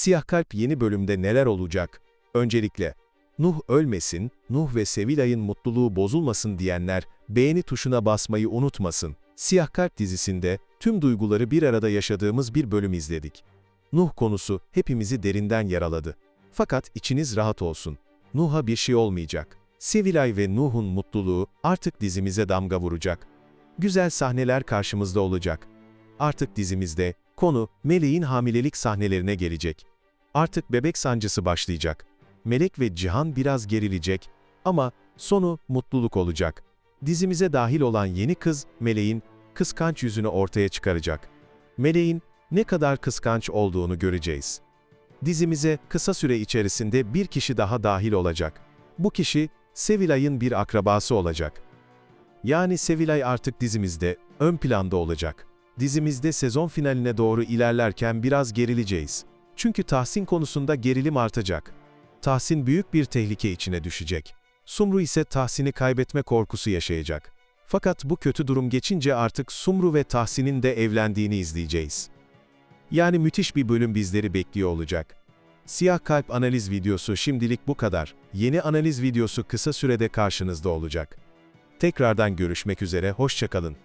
Siyah Kalp yeni bölümde neler olacak? Öncelikle, Nuh ölmesin, Nuh ve Sevilay'ın mutluluğu bozulmasın diyenler beğeni tuşuna basmayı unutmasın. Siyah Kalp dizisinde tüm duyguları bir arada yaşadığımız bir bölüm izledik. Nuh konusu hepimizi derinden yaraladı. Fakat içiniz rahat olsun. Nuh'a bir şey olmayacak. Sevilay ve Nuh'un mutluluğu artık dizimize damga vuracak. Güzel sahneler karşımızda olacak. Artık dizimizde konu Meleğin hamilelik sahnelerine gelecek. Artık bebek sancısı başlayacak. Melek ve Cihan biraz gerilecek ama sonu mutluluk olacak. Dizimize dahil olan yeni kız Meleğin kıskanç yüzünü ortaya çıkaracak. Meleğin ne kadar kıskanç olduğunu göreceğiz. Dizimize kısa süre içerisinde bir kişi daha dahil olacak. Bu kişi Sevilay'ın bir akrabası olacak. Yani Sevilay artık dizimizde ön planda olacak. Dizimizde sezon finaline doğru ilerlerken biraz gerileceğiz. Çünkü Tahsin konusunda gerilim artacak. Tahsin büyük bir tehlike içine düşecek. Sumru ise Tahsin'i kaybetme korkusu yaşayacak. Fakat bu kötü durum geçince artık Sumru ve Tahsin'in de evlendiğini izleyeceğiz. Yani müthiş bir bölüm bizleri bekliyor olacak. Siyah Kalp analiz videosu şimdilik bu kadar. Yeni analiz videosu kısa sürede karşınızda olacak. Tekrardan görüşmek üzere, hoşçakalın.